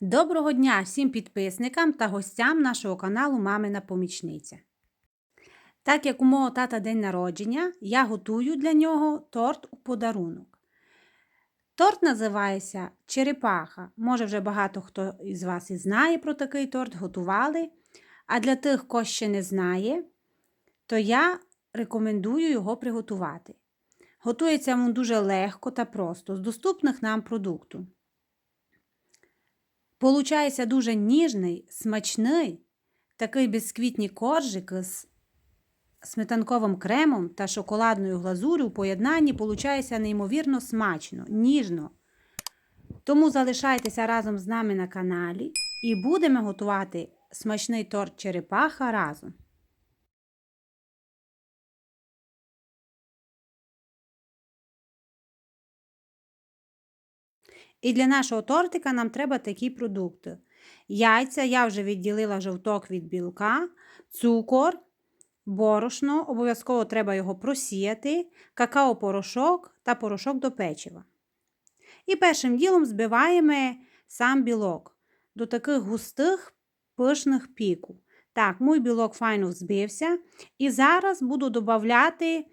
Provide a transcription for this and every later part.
Доброго дня всім підписникам та гостям нашого каналу Мамина Помічниця. Так як у мого тата день народження, я готую для нього торт у подарунок. Торт називається Черепаха. Може, вже багато хто із вас і знає про такий торт, готували. А для тих, хто ще не знає, то я рекомендую його приготувати. Готується він дуже легко та просто, з доступних нам продуктів. Получається дуже ніжний, смачний, такий бісквітні коржики з сметанковим кремом та шоколадною глазурю у поєднанні получається неймовірно смачно, ніжно. Тому залишайтеся разом з нами на каналі і будемо готувати смачний торт черепаха разом. І для нашого тортика нам треба такі продукти. Яйця, я вже відділила жовток від білка, цукор, борошно, обов'язково треба його просіяти, какао-порошок та порошок до печива. І першим ділом збиваємо сам білок до таких густих пишних піку. Так, мій білок файно взбився. І зараз буду додати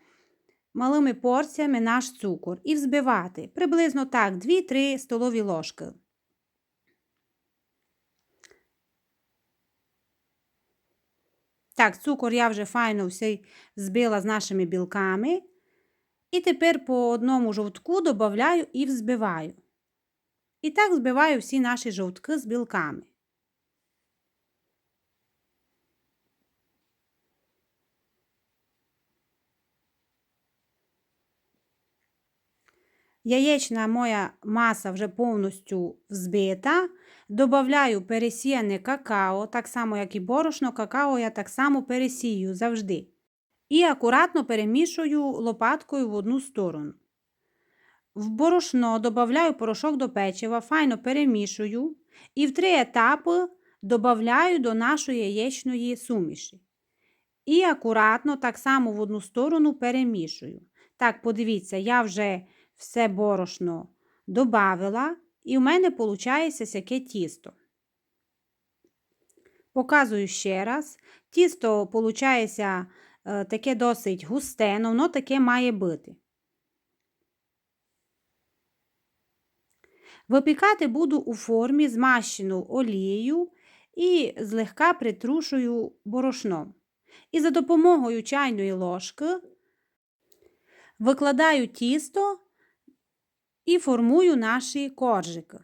малими порціями наш цукор і взбивати приблизно так 2-3 столові ложки. Так, цукор я вже файно все збила з нашими білками. І тепер по одному жовтку додаю і взбиваю. І так збиваю всі наші жовтки з білками. Яєчна моя маса вже повністю взбита. Добавляю пересіяне какао, так само, як і борошно, какао я так само пересію завжди. І акуратно перемішую лопаткою в одну сторону. В борошно додаю порошок до печива, файно перемішую і в три етапи додаю до нашої яєчної суміші. І акуратно так само в одну сторону перемішую. Так, подивіться, я вже все борошно додавила, і в мене виходить сяке тісто. Показую ще раз. Тісто, виходить, е, таке досить густе, але воно таке має бути. Випікати буду у формі змащену олією і злегка притрушую борошном. І за допомогою чайної ложки викладаю тісто і формую наші коржики.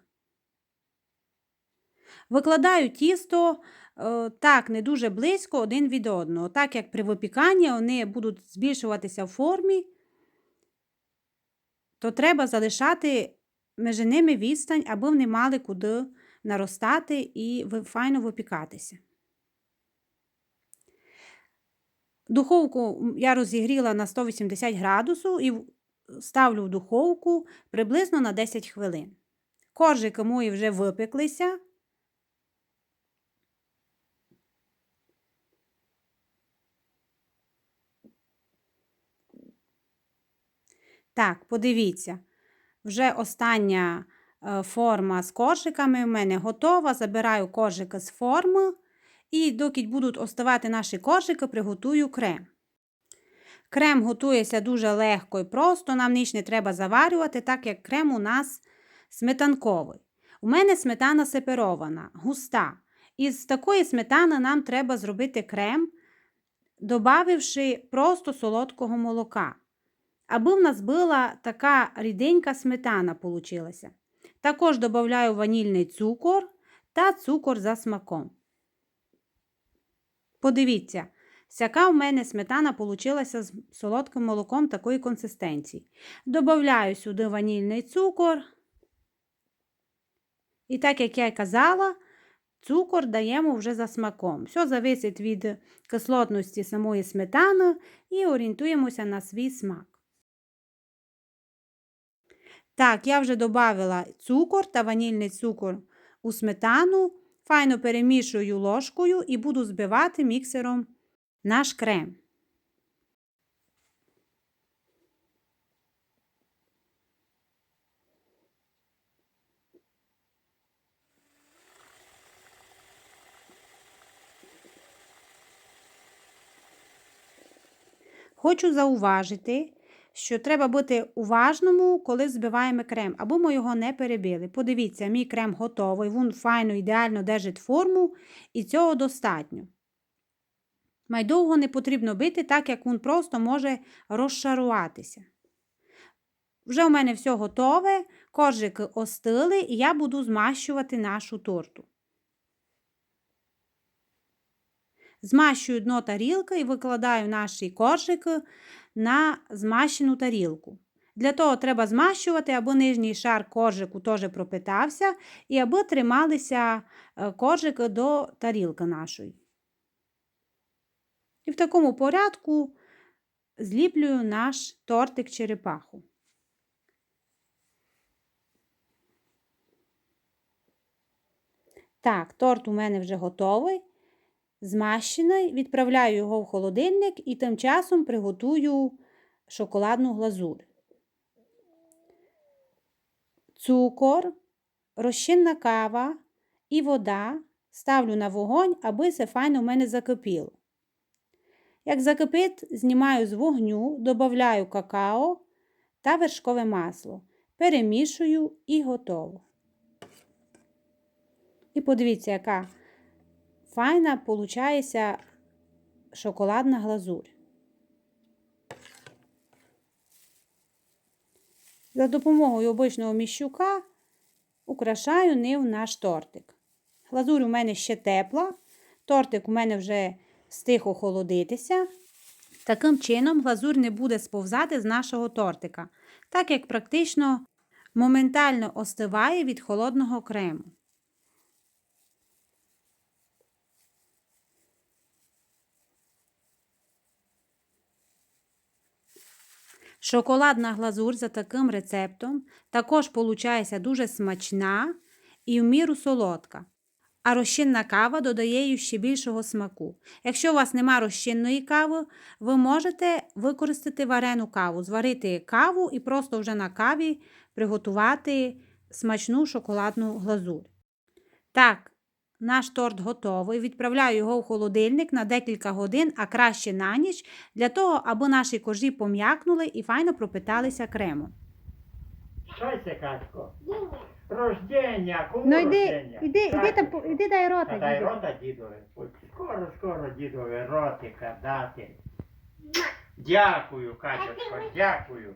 Викладаю тісто е, так, не дуже близько один від одного, так як при випіканні вони будуть збільшуватися в формі, то треба залишати між ними відстань, аби вони мали куди наростати і файно випікатися. Духовку я розігріла на 180 градусів і ставлю в духовку приблизно на 10 хвилин. Коржики мої вже випеклися. Так, подивіться, вже остання е, форма з коржиками в мене готова. Забираю коржики з форми. І доки будуть оставати наші коржики, приготую крем. Крем готується дуже легко і просто, нам ніч не треба заварювати, так як крем у нас сметанковий. У мене сметана сеперована, густа. Із такої сметани нам треба зробити крем, додавши просто солодкого молока. Аби в нас була така ріденька сметана получилася. Також додаю ванільний цукор та цукор за смаком. Подивіться, Сяка в мене сметана получилася з солодким молоком такої консистенції. Добавляю сюди ванільний цукор. І так, як я й казала, цукор даємо вже за смаком. Все зависить від кислотності самої сметани і орієнтуємося на свій смак. Так, я вже додала цукор та ванільний цукор у сметану, файно перемішую ложкою і буду збивати міксером наш крем. Хочу зауважити, що треба бути уважному, коли збиваємо крем, або ми його не перебили. Подивіться, мій крем готовий, він файно, ідеально держить форму, і цього достатньо. Майдовго не потрібно бити, так як він просто може розшаруватися. Вже у мене все готове, коржики остили, і я буду змащувати нашу торту. Змащую дно тарілки і викладаю наші коржики на змащену тарілку. Для того треба змащувати, аби нижній шар коржику теж пропитався, і аби трималися е, коржики до тарілки нашої. І в такому порядку зліплюю наш тортик черепаху. Так, торт у мене вже готовий, змащений, відправляю його в холодильник і тим часом приготую шоколадну глазур. Цукор, розчинна кава і вода ставлю на вогонь, аби це файно в мене закипіло. Як закипить, знімаю з вогню, додаю какао та вершкове масло. Перемішую і готово. І подивіться, яка файна виходить шоколадна глазурь. За допомогою обичного міщука украшаю нив наш тортик. Глазурь у мене ще тепла, тортик у мене вже встиг охолодитися. Таким чином, глазурь не буде сповзати з нашого тортика, так як практично моментально остиває від холодного крему. Шоколадна глазурь за таким рецептом також виходить дуже смачна і в міру солодка. А розчинна кава додає їй ще більшого смаку. Якщо у вас нема розчинної кави, ви можете використати варену каву, зварити каву і просто вже на каві приготувати смачну шоколадну глазурь. Так, наш торт готовий. Відправляю його в холодильник на декілька годин, а краще на ніч, для того, аби наші кожі пом'якнули і файно пропиталися кремом. Що це, Катько? Рождення, кому Ну йди, рождення? іди, іди, та, по- іди дай рота. Та дай діду. рота дідові. Ой, Скоро, скоро дідові ротика дати. Дякую, Катюшко, дякую.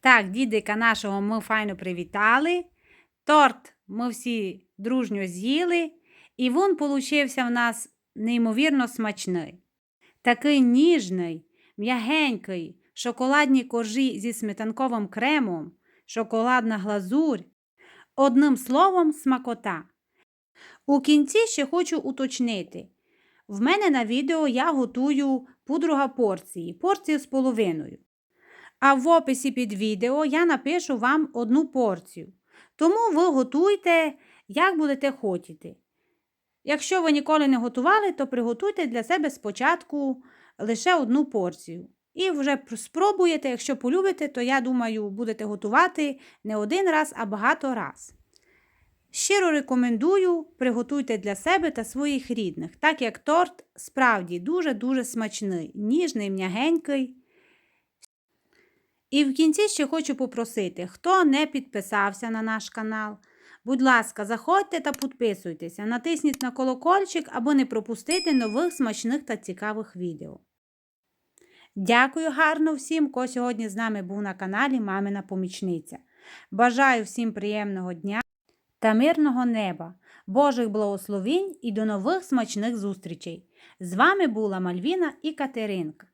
Так, дідика нашого ми файно привітали. Торт ми всі дружньо з'їли, і він получився в нас неймовірно смачний. Такий ніжний, м'ягенький, шоколадні коржі зі сметанковим кремом, шоколадна глазурь. Одним словом, смакота. У кінці ще хочу уточнити. В мене на відео я готую пудруга порції, порцію з половиною. А в описі під відео я напишу вам одну порцію. Тому ви готуйте, як будете хотіти. Якщо ви ніколи не готували, то приготуйте для себе спочатку лише одну порцію. І вже спробуєте, якщо полюбите, то я думаю, будете готувати не один раз, а багато раз. Щиро рекомендую, приготуйте для себе та своїх рідних, так як торт справді дуже-дуже смачний, ніжний, м'ягенький. І в кінці ще хочу попросити, хто не підписався на наш канал, будь ласка, заходьте та підписуйтеся, натисніть на колокольчик, аби не пропустити нових смачних та цікавих відео. Дякую гарно всім, хто сьогодні з нами був на каналі Мамина Помічниця. Бажаю всім приємного дня та мирного неба, Божих благословінь і до нових смачних зустрічей. З вами була Мальвіна і Катеринка.